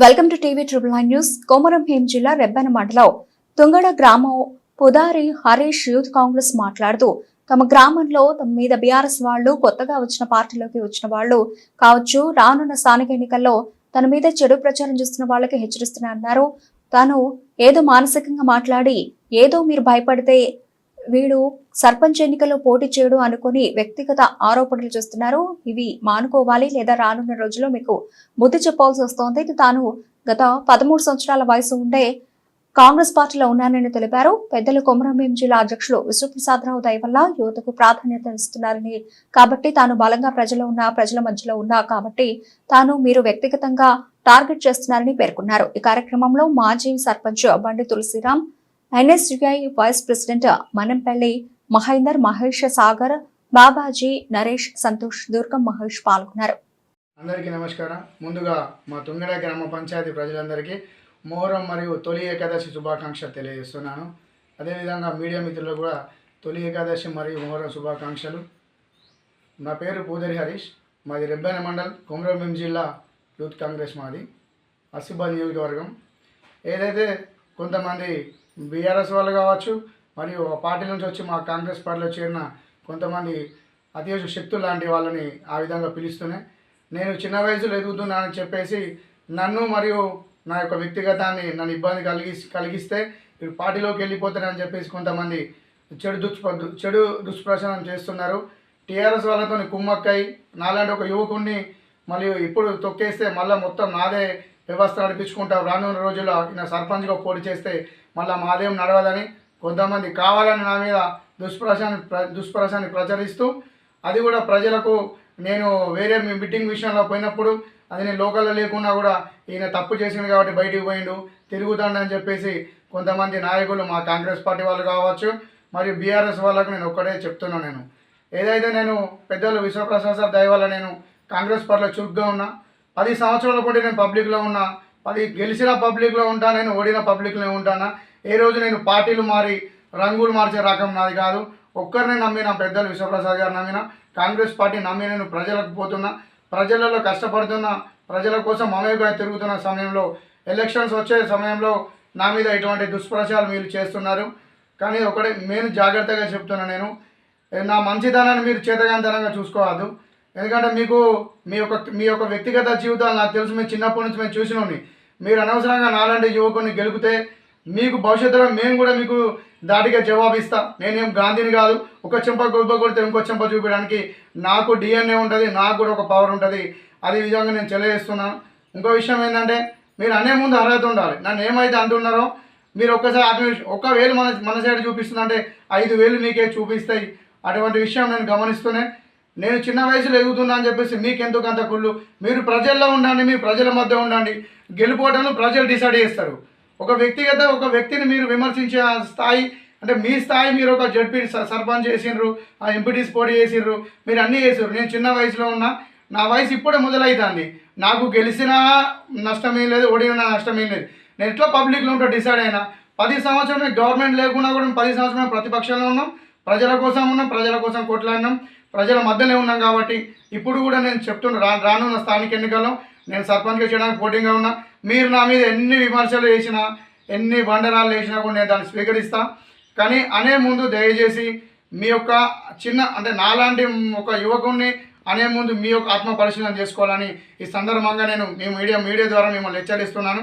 Welcome to TV triple nine news. Komaram Bheem జిల్లా రెబ్బెన మండలం తుంగడ గ్రామం పుదారి హరీష్ యూత్ కాంగ్రెస్ మాట్లాడుతూ తమ గ్రామంలో తమ మీద బీఆర్ఎస్ వాళ్ళు కొత్తగా వచ్చిన పార్టీలోకి వచ్చిన వాళ్ళు కావచ్చు రానున్న స్థానిక ఎన్నికల్లో తన మీద చెడు ప్రచారం చేస్తున్న వాళ్ళకి హెచ్చరిస్తున్నారన్నారు తాను ఏదో మానసికంగా మాట్లాడి ఏదో మీరు భయపడితే వీడు సర్పంచ్ ఎన్నికల్లో పోటీ చేయడు అనుకుని వ్యక్తిగత ఆరోపణలు చేస్తున్నారు. ఇవి మానుకోవాలి లేదా రానున్న రోజుల్లో మీకు బుద్ధి చెప్పాల్సి వస్తోంది. తాను గత పదమూడు సంవత్సరాల వయసు ఉండే కాంగ్రెస్ పార్టీలో ఉన్నానని తెలిపారు. పెద్దలు కొమరంభీం జిల్లా అధ్యక్షులు విశ్వప్రసాదరావు దయ వల్ల యువతకు ప్రాధాన్యత ఇస్తున్నారని. కాబట్టి తాను బలంగా ప్రజలు ఉన్న ప్రజల మధ్యలో ఉన్నా కాబట్టి తాను మీరు వ్యక్తిగతంగా టార్గెట్ చేస్తున్నారని పేర్కొన్నారు. ఈ కార్యక్రమంలో మాజీ sarpanch Bandi Tulasiram NSDI vice president Manampalli Mahender Mahesh Sagar Babaji Naresh Santosh Durgam Mahesh పాల్గొన్నారు. అందరికీ నమస్కారం. ముందుగా మా తుంగడ గ్రామ పంచాయతీ ప్రజలందరికీ మొహరం మరియు తొలి ఏకాదశి శుభాకాంక్షలు తెలియజేస్తున్నాను. అదేవిధంగా మీడియా మిత్రులకు కూడా తొలి ఏకాదశి మరియు మొహరం శుభాకాంక్షలు. నా పేరు పూదరి హరీష్. మాది రెబ్బెన మండల్ కొమరంభీం జిల్లా యూత్ కాంగ్రెస్ మాది. అసిబాద్ నియోజకవర్గం. ఏదైతే కొంతమంది బీఆర్ఎస్ వాళ్ళు కావచ్చు మరియు ఆ పార్టీ నుంచి వచ్చి మా కాంగ్రెస్ పార్టీలో చేరిన కొంతమంది అత్యవసర శక్తులు లాంటి వాళ్ళని ఆ విధంగా పిలుస్తూనే నేను చిన్న వయసులో ఎదుగుతున్నానని చెప్పేసి నన్ను మరియు నా యొక్క వ్యక్తిగతాన్ని నన్ను ఇబ్బంది కలిగి కలిగిస్తే ఇప్పుడు పార్టీలోకి వెళ్ళిపోతానని చెప్పేసి కొంతమంది చెడు దుష్ప చెడు దుష్ప్రచారం చేస్తున్నారు. టీఆర్ఎస్ వాళ్ళతో కుమ్మక్కై నాలాంటి ఒక యువకుడిని మరియు ఇప్పుడు తొక్కేస్తే మళ్ళీ మొత్తం నాదే వ్యవస్థ నడిపించుకుంటా రానున్న రోజుల్లో ఈయన సర్పంచ్గా పోటీ చేస్తే మళ్ళీ మాదేం నడవదని కొంతమంది కావాలని నా మీద దుష్ప్రశాన్ని ప్ర దుష్ప్రశాన్ని ప్రచరిస్తూ అది కూడా ప్రజలకు నేను వేరే మీ మీటింగ్ విషయంలో పోయినప్పుడు అది నేను లోకల్లో లేకున్నా కూడా ఈయన తప్పు చేసిండు కాబట్టి బయటికి పోయిండు తిరుగుతాడని చెప్పేసి కొంతమంది నాయకులు మా కాంగ్రెస్ పార్టీ వాళ్ళు కావచ్చు మరియు బీఆర్ఎస్ వాళ్ళకు నేను ఒక్కడే చెప్తున్నాను నేను. ఏదైతే నేను పెద్దలు విశ్వప్రసాద్ సార్ దయవల్ల నేను కాంగ్రెస్ పార్టీలో చురుగ్గా ఉన్నా పది సంవత్సరాల పాటు నేను పబ్లిక్లో ఉన్నా పది గెలిచిన పబ్లిక్లో ఉంటా నేను ఓడిన పబ్లిక్లో ఉంటానా? ఏ రోజు నేను పార్టీలు మారి రంగులు మార్చే రకం నాది కాదు. ఒక్కరిని నమ్మిన పెద్దలు విశ్వప్రసాద్ గారు నమ్మిన కాంగ్రెస్ పార్టీ నమ్మి నేను ప్రజలకు పోతున్నా ప్రజలలో కష్టపడుతున్న ప్రజల కోసం మమేగా తిరుగుతున్న సమయంలో ఎలక్షన్స్ వచ్చే సమయంలో నా మీద ఇటువంటి దుష్ప్రచారాలు మీరు చేస్తున్నారు. కానీ ఒకటే నేను జాగ్రత్తగా చెప్తున్నా నేను నా మంచితనాన్ని మీరు చేతగానితనంగా చూసుకోవద్దు. ఎందుకంటే మీకు మీ యొక్క మీ యొక్క వ్యక్తిగత జీవితాలు నాకు తెలుసు మేము చిన్నప్పటి నుంచి మేము చూసినోని మీరు అనవసరంగా నాలాంటి యువకుని గెలిపితే మీకు భవిష్యత్తులో మేము కూడా మీకు దాటిగా జవాబిస్తా నేనేం గాంధీని కాదు ఒక చెంప గొప్ప కొడితే ఇంకో చెంప చూపించడానికి నాకు డిఎన్ఏ ఉంటుంది నాకు కూడా ఒక పవర్ ఉంటుంది. అది విధంగా నేను తెలియజేస్తున్నాను ఇంకో విషయం ఏంటంటే మీరు అనే ముందు అర్హత ఉండాలి. నన్ను ఏమైతే అంటున్నారో మీరు ఒక్కసారి ఆత్మ ఒక వేలు మన మన సైడ్ చూపిస్తుందంటే ఐదు వేలు మీకే చూపిస్తాయి. అటువంటి విషయం నేను గమనిస్తూనే నేను చిన్న వయసులో ఎదుగుతున్నా అని చెప్పేసి మీకు ఎందుకు అంత కుళ్ళు? మీరు ప్రజల్లో ఉండండి మీ ప్రజల మధ్య ఉండండి. గెలుపోవటంలో ప్రజలు డిసైడ్ చేస్తారు. ఒక వ్యక్తిగత ఒక వ్యక్తిని మీరు విమర్శించే స్థాయి అంటే మీ స్థాయి మీరు ఒక జడ్పీ స- సర్పంచ్ చేసిండ్రు ఆ ఎంపీటీస్ పోటీ చేసిండ్రు మీరు అన్నీ చేసారు నేను చిన్న వయసులో ఉన్నా నా వయసు ఇప్పుడే మొదలవుతుంది నాకు గెలిచినా నష్టమేం లేదు ఓడినా నష్టమేం లేదు. నేను ఎట్లా పబ్లిక్లో ఉంటా డిసైడ్ అయినా పది సంవత్సరం గవర్నమెంట్ లేకున్నా కూడా పది సంవత్సరం ప్రతిపక్షంలో ఉన్నాం. ప్రజల కోసం ఉన్నాం ప్రజల కోసం కొట్లాడినాం ప్రజల మధ్యనే ఉన్నాం కాబట్టి ఇప్పుడు కూడా నేను చెప్తున్నా రా రానున్న స్థానిక ఎన్నికల్లో నేను సర్పంచ్గా చేయడానికి పోటీగా ఉన్నా. మీరు నా మీద ఎన్ని విమర్శలు చేసినా ఎన్ని బండరాలు వేసినా కూడా నేను దాన్ని స్వీకరిస్తా. కానీ అనే ముందు దయచేసి మీ యొక్క చిన్న అంటే నాలాంటి ఒక యువకుడిని అనే ముందు మీ యొక్క ఆత్మ పరిశీలన చేసుకోవాలని ఈ సందర్భంగా నేను మీ మీడియా మీడియా ద్వారా మిమ్మల్ని హెచ్చరిస్తున్నాను.